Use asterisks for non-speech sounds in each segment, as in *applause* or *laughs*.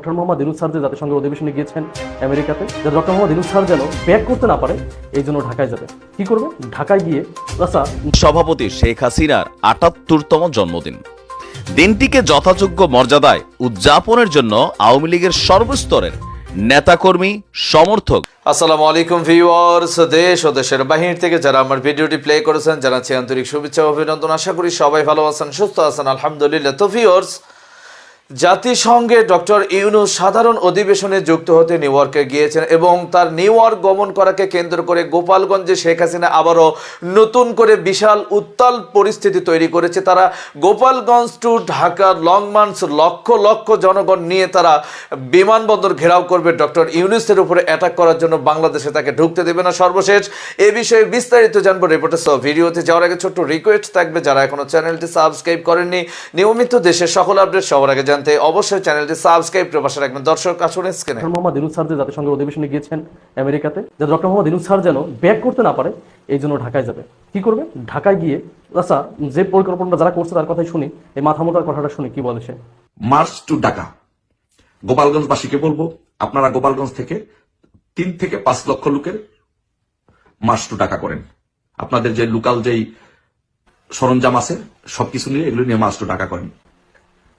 Doctor Mohammad Yunus sir যে জাতিসংঘের অধিবেশনে গিয়েছেন আমেরিকাতে যে ডক্টর মোহাম্মদ ইনুস স্যার যেন ব্যাক করতে না পারে এই জন্য ঢাকায় যাবে। কি করবে? ঢাকায় গিয়ে আচ্ছা সভাপতি শেখ হাসিনার আটাত্তরতম জন্মদিন। দিনটিকে যথাযোগ্য মর্যাদায় উদযাপনের জন্য আওয়ামী লীগের সর্বস্তরের নেতাকর্মী সমর্থক। আসসালামু আলাইকুম ভিউয়ার্স দেশ ও দেশের বাহির থেকে যারা আমার ভিডিওটি প্লে করেছেন জানাচ্ছি আন্তরিক শুভেচ্ছা অভিনন্দন। আশা করি সবাই ভালো আছেন সুস্থ আছেন আলহামদুলিল্লাহ। তো ভিউয়ার্স জাতিসংঘে ডক্টর ইউনুস সাধারণ অধিবেশনে যুক্ত হতে নিউ ইয়র্কে গিয়েছেন এবং তার নিউ ইয়র্ক গমন করাকে কেন্দ্র করে গোপালগঞ্জে শেখ হাসিনা আবারও নতুন করে বিশাল উত্তাল পরিস্থিতি তৈরি করেছে। তারা Gopalganj to Dhaka, long march লক্ষ লক্ষ জনগণ নিয়ে তারা বিমানবন্দর ঘেরাও করবে। ডক্টর ইউনুসের উপরে অ্যাটাক করার জন্য বাংলাদেশে তাকে ঢুকতে দেবে না। সর্বশেষ এ বিষয়ে বিস্তারিত জানব রিপোর্টার সহ ভিডিওতে। যাওয়ার আগে ছোট্ট রিকোয়েস্ট থাকবে। যারা এখনও চ্যানেলটি সাবস্ক্রাইব করেননি, নিয়মিত দেশের সকল আপডেট সবার আগে জানতে অবশ্যই চ্যানেলটি সাবস্ক্রাইব করে পাশে রাখবেন। দর্শক আসুন স্ক্রিনে। ডক্টর মোহাম্মদ ইনুস স্যার যে জাতিসংঘের অধিবেশনে গিয়েছেন আমেরিকাতে যে ডক্টর মোহাম্মদ ইনুস স্যার যেন ব্যাক করতে না পারে এই জন্য ঢাকায় যাবে। কি করবে? ঢাকায় গিয়ে আচ্ছা যে পরিকল্পনাটা যারা করছে তার কথাই শুনি এই মাথা মোটার কথাটা শুনি কি বলে সে? March to Dhaka. গোপালগঞ্জবাসীকে বলব আপনারা গোপালগঞ্জ থেকে তিন থেকে পাঁচ লক্ষ লোকের মার্চ টু ঢাকা করেন। আপনাদের যে লোকাল যেই সরঞ্জাম আছে সবকিছু নিয়ে এগুলো নিয়ে মার্চ টু ঢাকা করেন।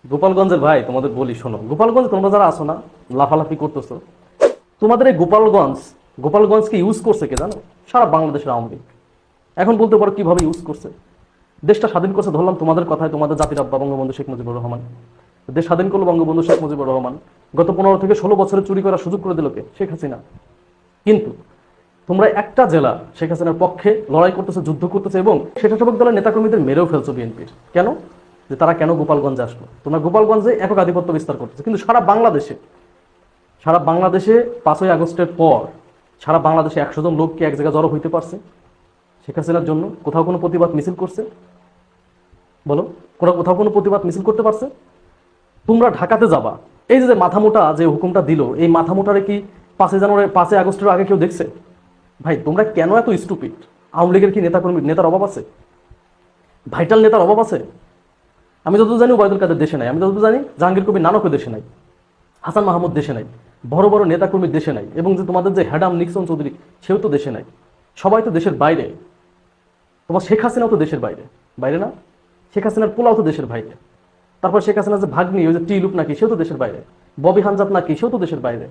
গোপালগঞ্জের ভাই, তোমাদের বলি, শোনো। গোপালগঞ্জ তোমরা যারা আসো না, লাফালাফি করতেছো, তোমাদের এই গোপালগঞ্জ গোপালগঞ্জকে ইউজ করছে কে জানো? সারা বাংলাদেশের আওয়ামী লীগ। এখন বলতে পারো কীভাবে ইউজ করছে। দেশটা স্বাধীন করছে, ধরলাম তোমাদের কথায় তোমাদের জাতির আব্বা বঙ্গবন্ধু শেখ মুজিবুর রহমান। দেশ স্বাধীন করল বঙ্গবন্ধু শেখ মুজিবুর রহমান। গত পনেরো থেকে ষোলো বছরে চুরি করার সুযোগ করে দিল কে? শেখ হাসিনা। কিন্তু তোমরা একটা জেলা শেখ হাসিনার পক্ষে লড়াই করতেছে, যুদ্ধ করতেছে এবং স্বেচ্ছাসেবক দলের নেতাকর্মীদের মেরেও ফেলছো বিএনপির। কেন? যে তারা কেন গোপালগঞ্জে আসলো? তোমরা গোপালগঞ্জে একক আধিপত্য বিস্তার করতেছে। কিন্তু সারা বাংলাদেশে সারা বাংলাদেশে পাঁচই আগস্টের পর সারা বাংলাদেশে একশো জন লোককে এক জায়গায় জড়ো হইতে পারছে শেখ হাসিনার জন্য। কোথাও কোনো প্রতিবাদ মিছিল করছে? বলো, কোথাও কোথাও কোনো প্রতিবাদ মিছিল করতে পারছে? তোমরা ঢাকাতে যাবা। এই যে যে মাথামোটা যে হুকুমটা দিল, এই মাথামোটারে কি পাঁচই জানুয়ারি, পাঁচই আগস্টের আগে কেউ দেখছে? ভাই, তোমরা কেন এত স্টুপিড আওয়ামী লীগের কি নেতাকর্মী, নেতার অভাব আছে? ভাইটাল নেতার অভাব আছে? আমি যতদূর জানি ওবায়দুল কাদের দেশে নাই। আমি যতদূর জানি জাহাঙ্গীর কবির নানকও দেশে নাই। হাসান মাহমুদ দেশে নাই। বড় বড় নেতাকর্মী দেশে নাই। এবং যে তোমাদের যে হ্যাডাম নিক্সন চৌধুরী, সেও তো দেশে নাই। সবাই তো দেশের বাইরে। তোমার শেখ হাসিনাও তো দেশের বাইরে। বাইরে না? শেখ হাসিনার পোলাও তো দেশের বাইরে। তারপর শেখ হাসিনার যে ভাগ্নি, ওই যে টিলুপ নাকি, সেও তো দেশের বাইরে। ববি হানজাত নাকি, সেও তো দেশের বাইরে।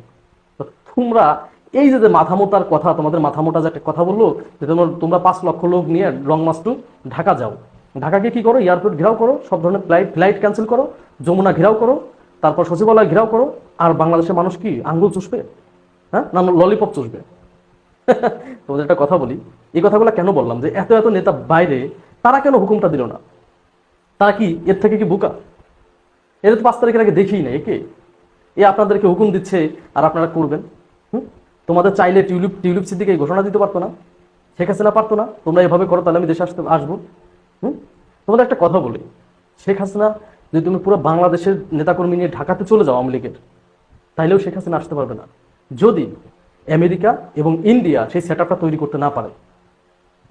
তোমরা, এই যে মাথামোটার কথা, তোমাদের মাথামোটা যে একটা কথা বলল, যে তোমার, তোমরা পাঁচ লক্ষ লোক নিয়ে রং মাস টু ঢাকা যাও। ঢাকাকে কি করো? এয়ারপোর্ট ঘেরাও করো, সব ধরনের ফ্লাইট ফ্লাইট ক্যান্সেল করো, যমুনা ঘেরাও করো, তারপর সচিবালয় ঘেরাও করো, আর বাংলাদেশের মানুষ কি, আঙ্গুল চুষবে? হ্যাঁ? না ললিপপ চুষবে? *laughs* তোমাদের একটা কথা বলি, এই কথাগুলো কেন বললাম? যে এত এত নেতা বাইরে, তারা কেন হুকুমটা দিল না? তারা কি এর থেকে কি বোকা? এদের তো পাঁচ তারিখের আগে দেখেই না একে? এ আপনাদেরকে হুকুম দিচ্ছে, আর আপনারা করবেন? হুম? তোমাদের চাইলে টিউলিপ টিউলিপ সিদ্দিকে ঘোষণা দিতে পারতো না, শেখ হাসিনা পারতো না, তোমরা এভাবে করো, তাহলে আমি দেশে আসতে, আসব। হুম? তোমাদের একটা কথা বলি। শেখ হাসিনা, যদি তুমি পুরো বাংলাদেশের নেতাকর্মী নিয়ে ঢাকাতে চলে যাও আওয়ামী লীগের, তাইলেও শেখ হাসিনা আসতে পারবে না। যদি আমেরিকা এবং ইন্ডিয়া সেই সেট তৈরি করতে না পারে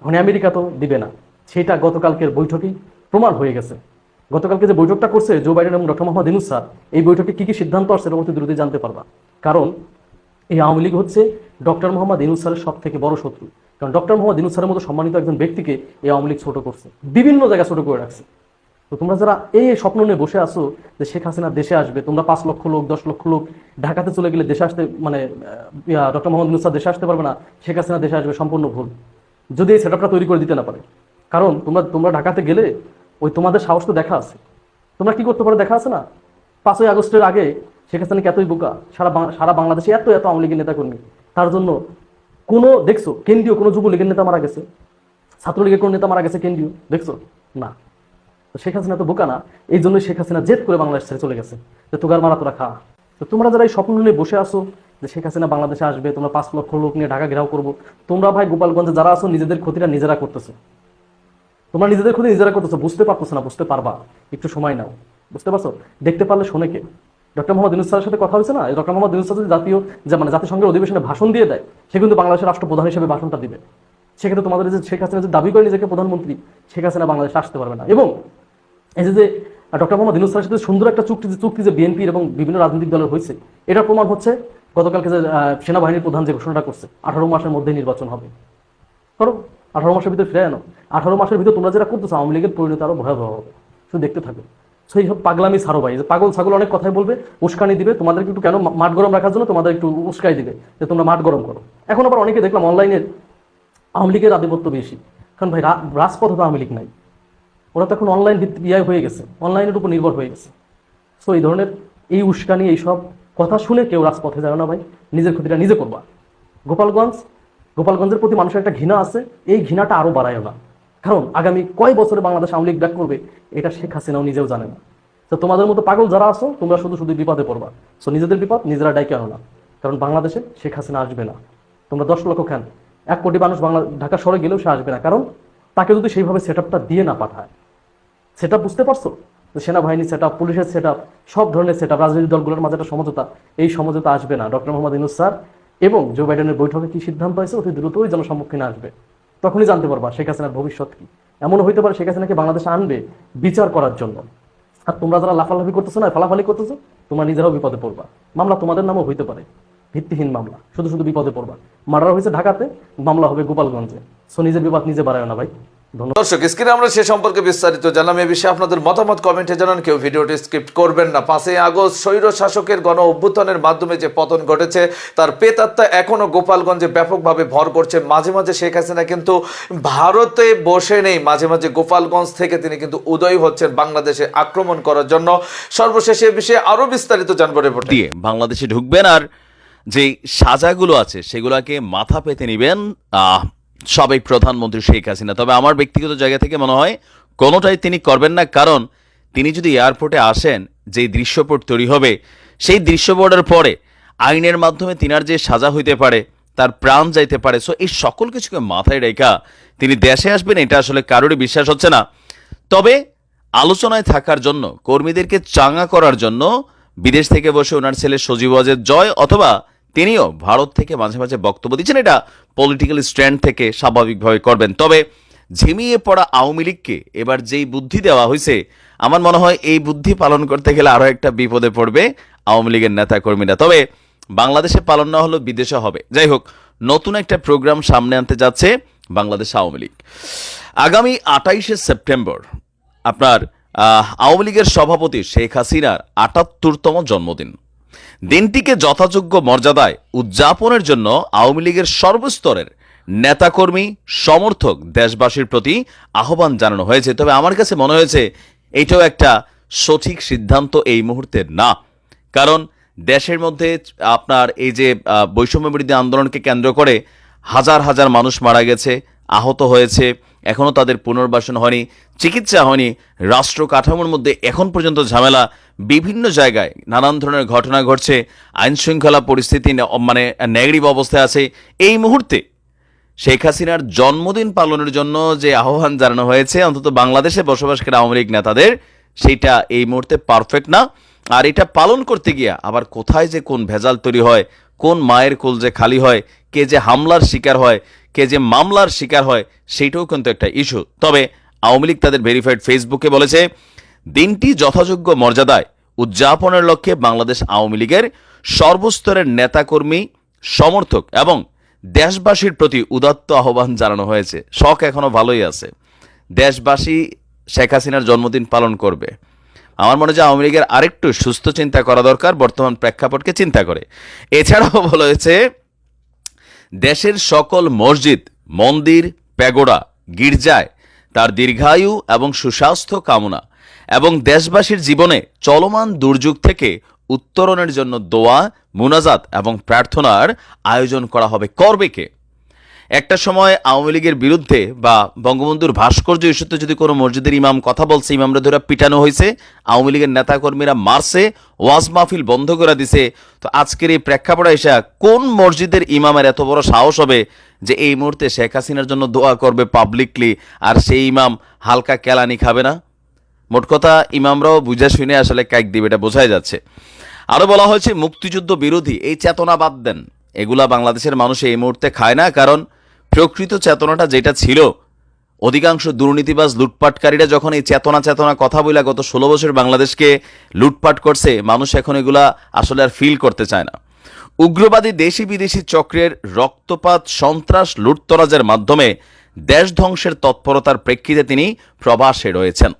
মানে আমেরিকা তো দিবে না। সেটা গতকালকের বৈঠকেই প্রমাণ হয়ে গেছে। গতকালকে যে বৈঠকটা করছে জো বাইডেন এবং ডক্টর মোহাম্মদ ইনুস স্যার, এই বৈঠকে কি কি সিদ্ধান্ত আসছে অতি দ্রুতই জানতে পারবা। কারণ এই আওয়ামী লীগ হচ্ছে ডক্টর মোহাম্মদ ইনুস স্যারের সব থেকে বড় শত্রু। কারণ ডক্টর মোহাম্মদ ইনুস স্যারের মতো সম্মানিত একজন ব্যক্তিকে এই আওয়ামী লীগ ছোট করছে, বিভিন্ন জায়গায় ছোট করে রাখছে। তো তোমরা যারা এই স্বপ্ন নিয়ে বসে আছো যে শেখ হাসিনা দেশে আসবে, তোমরা পাঁচ লক্ষ লোক, দশ লক্ষ লোক ঢাকাতে চলে গেলে দেশে আসতে মানে ডক্টর মোহাম্মদ ইনুস দেশে আসতে পারবে না, শেখ হাসিনা দেশে আসবে, সম্পূর্ণ ভুল। যদি এই সেটআপটা তৈরি করে দিতে না পারে। কারণ তোমরা তোমরা ঢাকাতে গেলে ওই তোমাদের সাহস তো দেখা আছে। তোমরা কি করতে পারো দেখা আছে না? পাঁচই আগস্টের আগে শেখ হাসিনা কি এতই বোকা, সারা সারা বাংলাদেশে এত এত আওয়ামী লীগের নেতাকর্মী। তার জন্য কোনো, দেখছ, কেন্দ্রীয় কোনো যুবলীগের নেতা মারা গেছে, ছাত্রলীগের কোনো নেতা মারা গেছে, কেন্দ্রীয়, দেখছ? না। শেখ হাসিনা তো বোকা না, এই জন্য শেখ হাসিনা জেদ করে বাংলাদেশ ছেড়ে চলে গেছে, যে তোগার মারা তোরা খা। তো তোমরা যারা এই স্বপ্ন নিয়ে বসে আসো যে শেখ হাসিনা বাংলাদেশে আসবে, তোমরা পাঁচ লক্ষ লোক নিয়ে ঢাকা ঘেরাও করব, তোমরা ভাই গোপালগঞ্জে যারা আসো নিজেদের ক্ষতিটা নিজেরা করতেছো। তোমরা নিজেদের ক্ষতি নিজেরা করতেছো, বুঝতে পারতেছো না, বুঝতে পারবা। একটু সময় নাও, বুঝতে পারছ? দেখতে পারলে শোনেকে ডক্টর মোহাম্মদ ইউনুস স্যারের সাথে কথা হয়েছে না? ডক্টর মোহাম্মদ ইউনুস স্যার জাতীয় যে মানে জাতিসংঘের অধিবেশনে ভাষণ দিয়ে দেয়, সে কিন্তু বাংলাদেশের রাষ্ট্রপ্রধান হিসেবে ভাষণটা দিবে। সেক্ষেত্রে তোমাদের যে শেখ হাসিনা যে দাবি করে নিজেকে প্রধানমন্ত্রী, শেখ হাসিনা বাংলাদেশে আসতে পারবে না। এবং এই যে যে ডক্টর মোহাম্মদ ইউনুস স্যারের সাথে সুন্দর একটা চুক্তি চুক্তি যে বিএনপির এবং বিভিন্ন রাজনৈতিক দলের হয়েছে, এটার প্রমাণ হচ্ছে গতকালকে যে সেনাবাহিনীর প্রধান যে ঘোষণাটা করছে, আঠারো মাসের মধ্যে নির্বাচন হবে। করো আঠারো মাসের ভিতরে ফিরে আনো। আঠারো মাসের ভিতরে তোমরা যেটা করতেছো, আওয়ামী লীগের পরিণতি আরও ভয়াবহ হবে। শুধু দেখতে থাকো। সেই সব পাগলামি ছাড়ো ভাই। যে পাগল ছাগল অনেক কথাই বলবে, উস্কানি দিবে তোমাদের একটু কেন মাঠ গরম রাখার জন্য তোমাদের একটু উস্কাই দিবে, যে তোমরা মাঠ গরম করো। এখন আবার অনেকে দেখলাম অনলাইনে আওয়ামী লীগের আধিপত্য বেশি। কারণ ভাই রাজপথে তো আওয়ামী লীগ নাই। ওরা তো এখন অনলাইন ইয়ে হয়ে গেছে অনলাইনের উপর নির্ভর হয়ে গেছে। সো এই ধরনের এই উস্কানি এইসব কথা শুনে কেউ রাজপথে যাবে না ভাই। নিজের ক্ষতিটা নিজে করবা। গোপালগঞ্জ, গোপালগঞ্জের প্রতি মানুষের একটা ঘৃণা আছে, এই ঘৃণাটা আরও বাড়ায়ও না। কারণ আগামী কয় বছরে বাংলাদেশ আওয়ামী লীগ ব্যাক করবে, এটা শেখ হাসিনাও নিজেও জানে না। তো তোমাদের মতো পাগল যারা আছো, তোমরা শুধু শুধু বিপদে পড়বা। সো নিজেদের বিপদ, নিজেরা ডাইকে আনো না। কারণ বাংলাদেশে শেখ হাসিনা আসবে না। তোমরা দশ লক্ষ খান এক কোটি মানুষ বাংলা ঢাকা শহরে গেলেও সে আসবে না। কারণ তাকে যদি সেইভাবে সেট দিয়ে না পাঠায় সেটা বুঝতে পারছ? তো সেনাবাহিনী সেট আপ পুলিশের সেট সব ধরনের সেট আপ রাজনৈতিক দলগুলোর মাঝে একটা সমঝোতা, এই সমঝোতা আসবে না। ডক্টর মোহাম্মদ ইনুস স্যার এবং জো বাইডেনের বৈঠকে কি সিদ্ধান্ত হয়েছে অতি দ্রুতই জনসম্মুখীনে আসবে। তখনই জানতে পারবা শেখ হাসিনার ভবিষ্যৎ কি। এমনও হইতে পারে শেখ হাসিনাকে বাংলাদেশে আনবে বিচার করার জন্য। আর তোমরা যারা লাফালাফি করতেছো না, ফালাফালি করতেছো, তোমরা নিজেরাও বিপদে পড়বা। মামলা তোমাদের নামও হইতে পারে। ভিত্তিহীন মামলা। শুধু শুধু বিপদে পড়বা। মার্ডার হয়েছে ঢাকাতে, মামলা হবে গোপালগঞ্জে। সো নিজের বিপদ নিজে বাড়ায় না ভাই। দর্শক স্ক্রিনে আমরা সে সম্পর্কে বিস্তারিত জানলাম এ বিষয়ে আপনাদের মতামত কমেন্টে জানান। কেউ ভিডিওটি স্ক্রিপ্ট করবেন না। পাঁচই আগস্ট স্বৈর শাসকের গণ অভ্যুত্থানের মাধ্যমে যে পতন ঘটেছে তার পেতাত্তা এখনও গোপালগঞ্জে ব্যাপকভাবে ভর করছে। মাঝে মাঝে শেখ হাসিনা কিন্তু ভারতে বসে নেই। মাঝে মাঝে গোপালগঞ্জ থেকে তিনি কিন্তু উদয় হচ্ছেন বাংলাদেশে আক্রমণ করার জন্য। সর্বশেষে এ বিষয়ে আরও বিস্তারিত জানব রিপোর্টে দিয়ে বাংলাদেশে ঢুকবেন আর যে সাজাগুলো আছে সেগুলোকে মাথা পেতে নেবেন আহ, সাবেক প্রধানমন্ত্রী শেখ হাসিনা। তবে আমার ব্যক্তিগত জায়গা থেকে মনে হয়, কোনোটাই তিনি করবেন না, কারণ তিনি যদি এয়ারপোর্টে আসেন যে দৃশ্যপট তৈরি হবে, সেই দৃশ্যপটের পরে আইনের মাধ্যমে তিনার যে সাজা হইতে পারে, তার প্রাণ যাইতে পারে সো এই সকল কিছুকে মাথায় রেখা তিনি দেশে আসবেন, এটা আসলে কারোরই বিশ্বাস হচ্ছে না। তবে আলোচনায় থাকার জন্য, কর্মীদেরকে চাঙ্গা করার জন্য বিদেশ থেকে বসে ওনার ছেলে সজীব ওয়াজেদ জয় অথবা তিনিও ভারত থেকে মাঝে মাঝে বক্তব্য দিচ্ছেন। এটা পলিটিক্যাল স্ট্যান্ড থেকে স্বাভাবিকভাবে করবেন। তবে ঝিমিয়ে পড়া আওয়ামী লীগকে এবার যেই বুদ্ধি দেওয়া হয়েছে, আমার মনে হয় এই বুদ্ধি পালন করতে গেলে আরও একটা বিপদে পড়বে আওয়ামী লীগের নেতা কর্মীরা তবে বাংলাদেশে পালন না হলেও বিদেশে হবে। যাই হোক, নতুন একটা প্রোগ্রাম সামনে আনতে যাচ্ছে বাংলাদেশ আওয়ামী লীগ। আগামী আটাইশে সেপ্টেম্বর আপনার আওয়ামী লীগের সভাপতি শেখ হাসিনার আটাত্তরতম জন্মদিন। দিনটিকে যথাযোগ্য মর্যাদায় উদযাপনের জন্য আওয়ামী লীগের সর্বস্তরের নেতাকর্মী, সমর্থক দেশবাসীর প্রতি আহ্বান জানানো হয়েছে। তবে আমার কাছে মনে হয়েছে, এটাও একটা সঠিক সিদ্ধান্ত এই মুহূর্তে না। কারণ দেশের মধ্যে আপনার এই যে বৈষম্য বিরোধী আন্দোলনকে কেন্দ্র করে হাজার হাজার মানুষ মারা গেছে, আহত হয়েছে এখনও তাদের পুনর্বাসন হয়নি, চিকিৎসা হয়নি, রাষ্ট্র কাঠামোর মধ্যে এখন পর্যন্ত ঝামেলা বিভিন্ন জায়গায় নানান ধরনের ঘটনা ঘটছে আইন শৃঙ্খলা পরিস্থিতি মানে নেগেটিভ অবস্থায় আছে। এই মুহূর্তে শেখ হাসিনার জন্মদিন পালনের জন্য যে আহ্বান জানানো হয়েছে, অন্তত বাংলাদেশে বসবাসকারী আওয়ামী লীগ নেতাদের সেইটা এই মুহূর্তে পারফেক্ট না। আর এটা পালন করতে গিয়া আবার কোথায় যে কোন ভেজাল তৈরি হয়, কোন মায়ের কোল যে খালি হয়, কে যে হামলার শিকার হয়, কে যে মামলার শিকার হয় সেইটাও কিন্তু একটা ইস্যু তবে আওয়ামী লীগ তাদের ভেরিফাইড ফেসবুকে বলেছে, দিনটি যথাযোগ্য মর্যাদায় উদযাপনের লক্ষ্যে বাংলাদেশ আওয়ামী লীগের সর্বস্তরের নেতাকর্মী, সমর্থক এবং দেশবাসীর প্রতি উদাত্ত আহ্বান জানানো হয়েছে। শখ এখনও ভালোই আছে। দেশবাসী শেখ হাসিনার জন্মদিন পালন করবে। আমার মনে হয় আওয়ামী লীগের আরেকটু সুস্থ চিন্তা করা দরকার, বর্তমান প্রেক্ষাপটকে চিন্তা করে। এছাড়াও বলা হয়েছে, দেশের সকল মসজিদ, মন্দির, প্যাগোডা, গির্জায় তার দীর্ঘায়ু এবং সুস্বাস্থ্য কামনা এবং দেশবাসীর জীবনে চলমান দুর্যোগ থেকে উত্তরণের জন্য দোয়া, মুনাজাত এবং প্রার্থনার আয়োজন করা হবে। করবে কে? একটা সময় আওয়ামী লীগের বিরুদ্ধে বা বঙ্গবন্ধুর ভাস্কর্য ইস্যুতে যদি কোনো মসজিদের ইমাম কথা বলছে, ইমামরা ধরে পিটানো হয়েছে, আওয়ামী লীগের নেতাকর্মীরা মারছে, ওয়াজ মাহফিল বন্ধ করে দিছে, তো আজকের এই প্রেক্ষাপটে এসে কোন মসজিদের ইমামের এত বড় সাহস হবে যে এই মুহূর্তে শেখ হাসিনার জন্য দোয়া করবে পাবলিকলি আর সেই ইমাম হালকা কেলানি খাবে না? মোট কথা ইমামরাও বুঝে শুনে আসলে কাইক দিবে, এটা বোঝাই যাচ্ছে। আরও বলা হয়েছে, মুক্তিযুদ্ধ বিরোধী, এই চেতনা বাদ দেন। এগুলা বাংলাদেশের মানুষ এই মুহূর্তে খায় না, কারণ প্রকৃত চেতনাটা যেটা ছিল, অধিকাংশ দুর্নীতিবাজ লুটপাটকারীরা যখন এই চেতনা চেতনা কথা বলে গত ষোলো বছর বাংলাদেশকে লুটপাট করছে, মানুষ এখন এগুলা আসলে আর ফিল করতে চায় না। উগ্রবাদী দেশি বিদেশি চক্রের রক্তপাত, সন্ত্রাস, লুটতরাজের মাধ্যমে দেশ ধ্বংসের তৎপরতার প্রেক্ষিতে তিনি প্রবাসে রয়েছেন।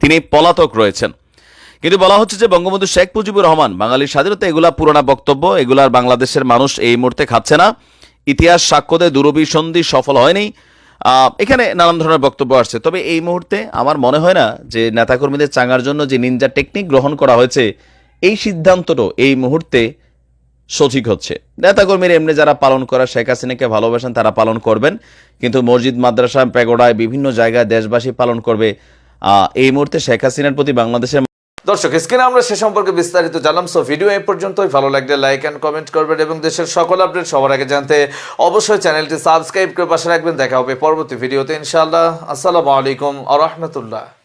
তিনি পলাতক রয়েছেন। কিন্তু বলা হচ্ছে যে বঙ্গবন্ধু শেখ মুজিবুর রহমান, বাঙালির স্বাধীনতা, এগুলা পুরোনা বক্তব্য, এগুলার বাংলাদেশের মানুষ এই মুহূর্তে খাচ্ছে না। ইতিহাস সাক্ষ্যতে দূরভিসন্ধি সফল হয়নি। এখানে নানান ধরনের বক্তব্য আসছে। তবে এই মুহূর্তে আমার মনে হয় না যে নেতাকর্মীদের চাঙার জন্য যে নিনজা টেকনিক গ্রহণ করা হয়েছে, এই সিদ্ধান্তটাও এই মুহূর্তে সঠিক হচ্ছে। নেতাকর্মীরা এমনি যারা পালন করা শেখ হাসিনাকে ভালোবাসেন, তারা পালন করবেন। কিন্তু মসজিদ, মাদ্রাসা পেগোড়ায় বিভিন্ন জায়গায় দেশবাসী পালন করবে এই মুহূর্তে শেখ হাসিনার প্রতি বাংলাদেশের দর্শক, স্ক্রিনে আমরা সে সম্পর্কে বিস্তারিত জানলাম সো ভিডিও এই পর্যন্তই। ভালো লাগলে লাইক অ্যান্ড কমেন্ট করবেন এবং দেশের সকল আপডেট সবার আগে জানতে অবশ্যই চ্যানেলটি সাবস্ক্রাইব করে পাশে রাখবেন। দেখা হবে পরবর্তী ভিডিওতে ইনশাআল্লাহ। আসসালামু আলাইকুম আ রহমতুল্লাহ।